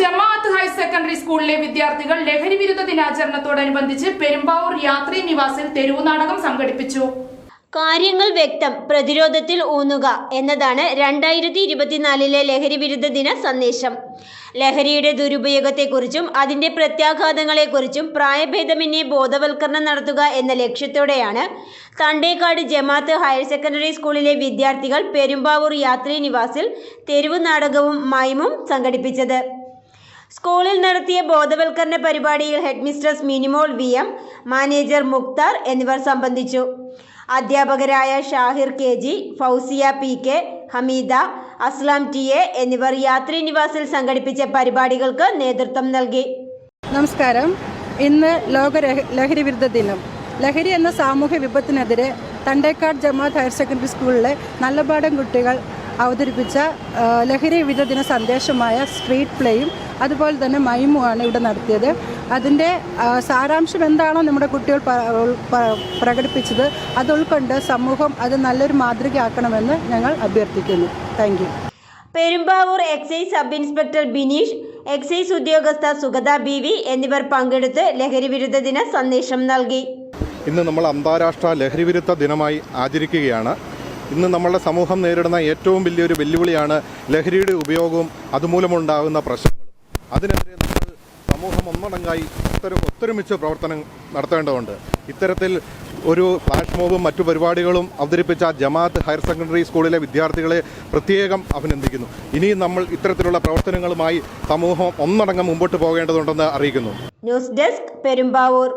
ജമാഅത്ത് higher secondary സ്കൂളിലെ വിദ്യാർത്ഥികൾ ലഹരി വിരുദ്ധ ദിനാചരണത്തോടനുബന്ധിച്ച് പെരുമ്പാവൂർ യാത്രി നിവാസിൽ തെരുവു നാടകം സംഘടിപ്പിച്ചു. കാര്യങ്ങൾ വ്യക്തം പ്രതിരോധത്തിൽ ഊന്നുക എന്നതാണ് രണ്ടായിരത്തി ഇരുപത്തിനാലിലെ ലഹരി വിരുദ്ധ ദിന സന്ദേശം. ലഹരിയുടെ ദുരുപയോഗത്തെക്കുറിച്ചും അതിന്റെ പ്രത്യാഘാതങ്ങളെക്കുറിച്ചും പ്രായഭേദമന്യേ ബോധവൽക്കരണം നടത്തുക എന്ന ലക്ഷ്യത്തോടെയാണ് തണ്ടേക്കാട് ജമാഅത്ത് ഹയർ സെക്കൻഡറി സ്കൂളിലെ വിദ്യാർത്ഥികൾ പെരുമ്പാവൂർ യാത്രീ നിവാസിൽ തെരുവ് നാടകവും മൈമും സംഘടിപ്പിച്ചത്. സ്കൂളിൽ നടത്തിയ ബോധവൽക്കരണ പരിപാടിയിൽ headmistress Minimol V M manager Mukthar എന്നിവർ സംബന്ധിച്ചു. അധ്യാപകരായ Shahir K G Fousiya P K Hameeda Aslam T A എന്നിവർ യാത്രി നിവാസിൽ സംഘടിപ്പിച്ച പരിപാടികൾക്ക് നേതൃത്വം നൽകി. നമസ്കാരം. ഇന്ന് ലോക ലഹരി വിരുദ്ധ ദിനം. ലഹരി എന്ന സാമൂഹ്യ വിപത്തിനെതിരെ തണ്ടേക്കാട് ജമാഅത്ത് ഹയർ സെക്കൻഡറി സ്കൂളിലെ നല്ലപാടം കുട്ടികൾ അവതരിപ്പിച്ച ലഹരി വിരുദ്ധ ദിന സന്ദേശമായ സ്ട്രീറ്റ് പ്ലേയും അതുപോലെ തന്നെ മൈമുമാണ് ഇവിടെ നടത്തിയത്. അതിന്റെ സാരാംശം എന്താണോ നമ്മുടെ കുട്ടികൾ പ്രകടിപ്പിച്ചത് അത് ഉൾക്കൊണ്ട് സമൂഹം അത് നല്ലൊരു മാതൃകയാക്കണമെന്ന് ഞങ്ങൾ അഭ്യർത്ഥിക്കുന്നു. Thank you. Perumbavoor excise sub inspector Bineesh excise ഉദ്യോഗസ്ഥ സുഗത ബി വി എന്നിവർ പങ്കെടുത്ത് ലഹരി വിരുദ്ധ ദിന സന്ദേശം നൽകി. ഇന്ന് നമ്മൾ അന്താരാഷ്ട്ര ലഹരി വിരുദ്ധ ദിനമായി ആചരിക്കുകയാണ്. ഇന്ന് നമ്മളുടെ സമൂഹം നേരിടുന്ന ഏറ്റവും വലിയൊരു വെല്ലുവിളിയാണ് ലഹരിയുടെ ഉപയോഗവും അതുമൂലമുണ്ടാകുന്ന പ്രശ്നങ്ങളും. അതിനെതിരെ നമ്മൾ സമൂഹം ഒന്നടങ്കായി ഒത്തൊരു ഒത്തൊരുമിച്ച് പ്രവർത്തനം നടത്തേണ്ടതുണ്ട്. ഇത്തരത്തിൽ ഒരു ഫ്ലാഷ് മോബും മറ്റു പരിപാടികളും അവതരിപ്പിച്ച ജമാഅത്ത് ഹയർ സെക്കൻഡറി സ്കൂളിലെ വിദ്യാർത്ഥികളെ പ്രത്യേകം അഭിനന്ദിക്കുന്നു. ഇനിയും നമ്മൾ ഇത്തരത്തിലുള്ള പ്രവർത്തനങ്ങളുമായി സമൂഹം ഒന്നടങ്കം മുമ്പോട്ട് പോകേണ്ടതുണ്ടെന്ന് അറിയിക്കുന്നു. News desk Perumbavoor.